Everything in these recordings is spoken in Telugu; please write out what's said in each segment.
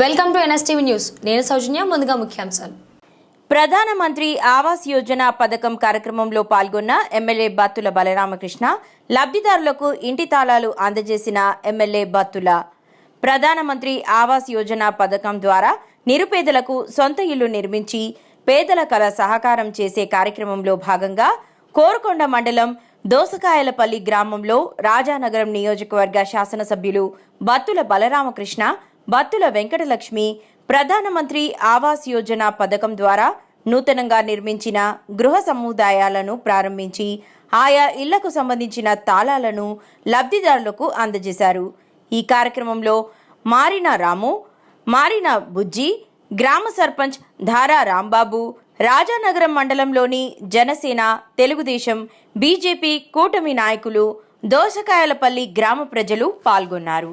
Welcome to NSTV news. నేను సౌజన్య ముందుగా ముఖ్యాంశాలు. ప్రధానమంత్రి ఆవాస్ యోజన పథకం కార్యక్రమంలో పాల్గొన్న ఎమ్మెల్యే బత్తుల బలరామకృష్ణ లబ్ధిదారులకు ఇంటి తాళాలు అందజేసిన ఎమ్మెల్యే బత్తుల. ప్రధానమంత్రి ఆవాస్ యోజన పథకం ద్వారా నిరుపేదలకు సొంత ఇల్లు నిర్మించి పేదల కల సహకారం చేసే కార్యక్రమంలో భాగంగా కోరుకొండ మండలం దోసకాయలపల్లి గ్రామంలో రాజానగరం నియోజకవర్గ శాసనసభ్యులు బత్తుల బలరామకృష్ణ బత్తుల వెంకటలక్ష్మి ప్రధానమంత్రి ఆవాస్ యోజన పథకం ద్వారా నూతనంగా నిర్మించిన గృహ సముదాయాలను ప్రారంభించి ఆయా ఇళ్ళకు సంబంధించిన తాళాలను లబ్ధిదారులకు అందజేశారు. ఈ కార్యక్రమంలో మారిన రాము మారిన బుజ్జి గ్రామ సర్పంచ్ ధారా రాంబాబు రాజానగరం మండలంలోని జనసేన తెలుగుదేశం బీజేపీ కూటమి నాయకులు దోసకాయలపల్లి గ్రామ ప్రజలు పాల్గొన్నారు.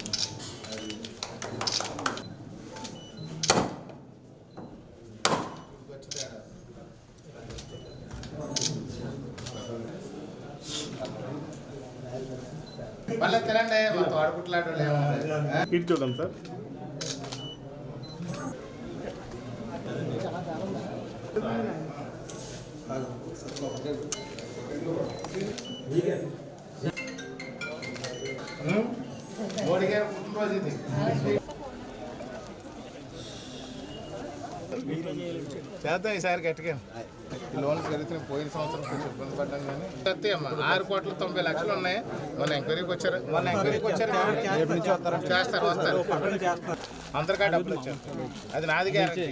మళ్ళీ తినండి మొత్తం అడుగుట్లాడు ఇటు చూద్దాం సార్. మోడీ గారు పుట్టినరోజు ఇది. చేద్దాం ఈసారి గట్టిగా. ఈ లోన్లు పెరిగితే పోయిన సంవత్సరం కొంచెం ఇబ్బంది పడ్డాం కానీ. ఆరు కోట్ల తొంభై లక్షలు ఉన్నాయి. మొన్న ఎంక్వైరీకి వచ్చారు. మొన్న ఎంక్వైరీకి వచ్చారు. చేస్తారు వస్తారు. అందరికా డబ్బులు వచ్చారు అది నాది గ్యారంటీ